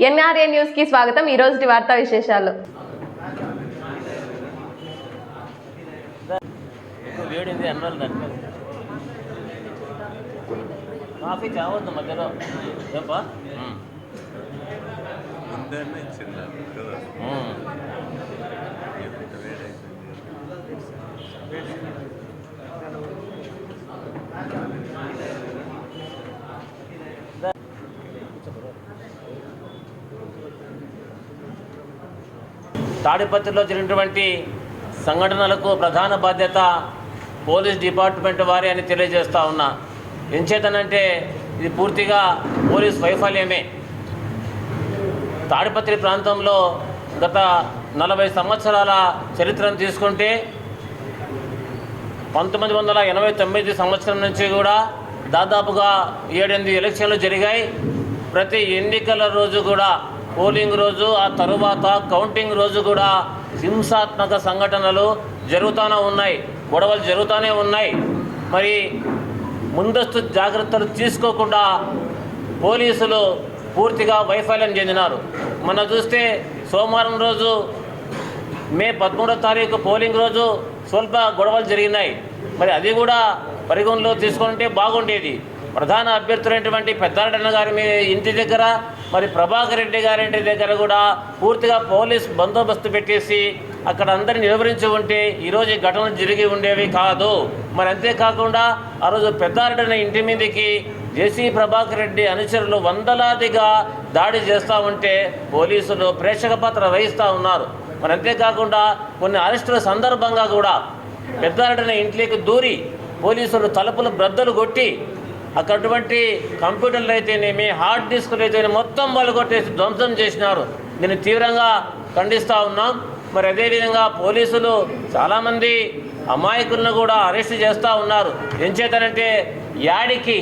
NRA న్యూస్కి స్వాగతం. ఈ రోజు వార్తా విశేషాలు. కాఫీ చావద్దు మధ్యలో. చెప్పా తాడిపత్రిలో జరిగినటువంటి సంఘటనలకు ప్రధాన బాధ్యత పోలీస్ డిపార్ట్మెంట్ వారి అని తెలియజేస్తూ ఉన్నా. ఎంచేతనంటే ఇది పూర్తిగా పోలీస్ వైఫల్యమే. తాడిపత్రి ప్రాంతంలో గత నలభై సంవత్సరాల చరిత్రను తీసుకుంటే పంతొమ్మిది వందల ఎనభై తొమ్మిది సంవత్సరం నుంచి కూడా దాదాపుగా ఏడెనిమిది ఎలక్షన్లు జరిగాయి. ప్రతి ఎన్నికల రోజు కూడా పోలింగ్ రోజు ఆ తరువాత కౌంటింగ్ రోజు కూడా హింసాత్మక సంఘటనలు జరుగుతూనే ఉన్నాయి. గొడవలు జరుగుతూనే ఉన్నాయి. మరి ముందస్తు జాగ్రత్తలు తీసుకోకుండా పోలీసులు పూర్తిగా వైఫల్యం చెందినారు. మనం చూస్తే సోమవారం రోజు మే పదమూడో తారీఖు పోలింగ్ రోజు స్వల్ప గొడవలు జరిగినాయి. మరి అది కూడా పరిగణలో తీసుకుంటే బాగుండేది. ప్రధాన అభ్యర్థులైనటువంటి పెద్దారెడ్డి గారి మీ ఇంటి దగ్గర మరి ప్రభాకర్ రెడ్డి గారి ఇంటి దగ్గర కూడా పూర్తిగా పోలీస్ బందోబస్తు పెట్టేసి అక్కడ అందరిని వివరించి ఉంటే ఈరోజు ఈ ఘటనలు జరిగి ఉండేవి కాదు. మరి అంతేకాకుండా ఆ రోజు పెద్దారెడ్డి ఇంటి మీదకి జేసీ ప్రభాకర్ రెడ్డి అనుచరులు వందలాదిగా దాడి చేస్తూ ఉంటే పోలీసులు ప్రేక్షక పాత్ర వహిస్తూ ఉన్నారు. మరి అంతేకాకుండా కొన్ని అరెస్టుల సందర్భంగా కూడా పెద్దారెడ్డిన ఇంట్లోకి దూరి పోలీసులు తలుపులు బ్రద్దలు కొట్టి అక్కడటువంటి కంప్యూటర్లు అయితేనేమి హార్డ్ డిస్కులు అయితేనే మొత్తం వాళ్ళు కొట్టేసి ధ్వంసం చేసినారు. దీన్ని తీవ్రంగా ఖండిస్తూ ఉన్నాం. మరి అదేవిధంగా పోలీసులు చాలామంది అమాయకులను కూడా అరెస్ట్ చేస్తూ ఉన్నారు. ఏం చేతనంటే యాడికి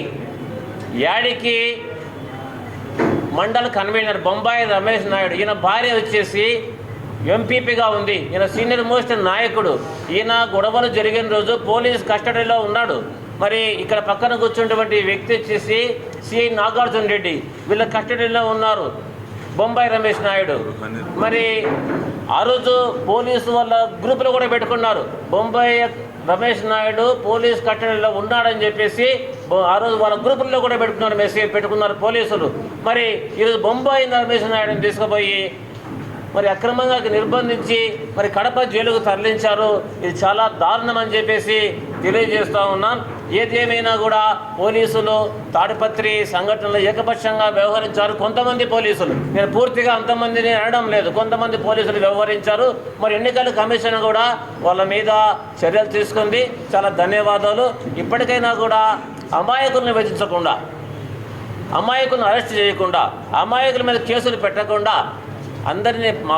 యాడికి మండల కన్వీనర్ బొంబాయి రమేష్ నాయుడు ఈయన భార్య వచ్చేసి ఎంపీపీగా ఉంది. ఈయన సీనియర్ మోస్ట్ నాయకుడు. ఈయన గొడవలు జరిగిన రోజు పోలీస్ కస్టడీలో ఉన్నాడు. మరి ఇక్కడ పక్కన కూర్చున్నటువంటి వ్యక్తి వచ్చేసి సిఐ నాగార్జున రెడ్డి. వీళ్ళ కస్టడీలో ఉన్నారు. బొంబాయి రమేష్ నాయుడు. మరి ఆ రోజు పోలీసు వాళ్ళ గ్రూపులో కూడా పెట్టుకున్నారు. బొంబాయి రమేష్ నాయుడు పోలీస్ కట్టడిలో ఉన్నాడని చెప్పేసి ఆ రోజు వాళ్ళ గ్రూపుల్లో కూడా పెట్టుకున్నారు మెసేజ్ పెట్టుకున్నారు పోలీసులు. మరి ఈరోజు బొంబాయి రమేష్ నాయుడుని తీసుకుపోయి మరి అక్రమంగా నిర్బంధించి మరి కడప జైలుకు తరలించారు. ఇది చాలా దారుణం అని చెప్పేసి తెలియజేస్తూ ఉన్నాను ఏదేమైనా కూడా పోలీసులు తాడిపత్రి సంఘటనలు ఏకపక్షంగా వ్యవహరించారు. కొంతమంది పోలీసులు. నేను పూర్తిగా అంతమందిని అనడం లేదు. కొంతమంది పోలీసులు వ్యవహరించారు. మరి ఎన్నికల కమిషన్ కూడా వాళ్ళ మీద చర్యలు తీసుకుంది. చాలా ధన్యవాదాలు. ఇప్పటికైనా కూడా అమాయకులను విధించకుండా అమాయకులను అరెస్ట్ చేయకుండా అమాయకుల మీద కేసులు పెట్టకుండా అందరినీ మా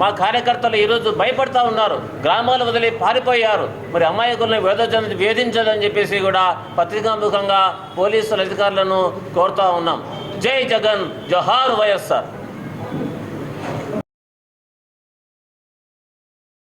మా కార్యకర్తలు ఈరోజు భయపడతా ఉన్నారు. గ్రామాలు వదిలి పారిపోయారు. మరి అమాయకులను వేధించ వేధించదని చెప్పేసి కూడా పత్రికాముఖంగా పోలీసుల అధికారులను కోరుతా ఉన్నాం. జై జగన్ జోహార్ వైఎస్ఆర్.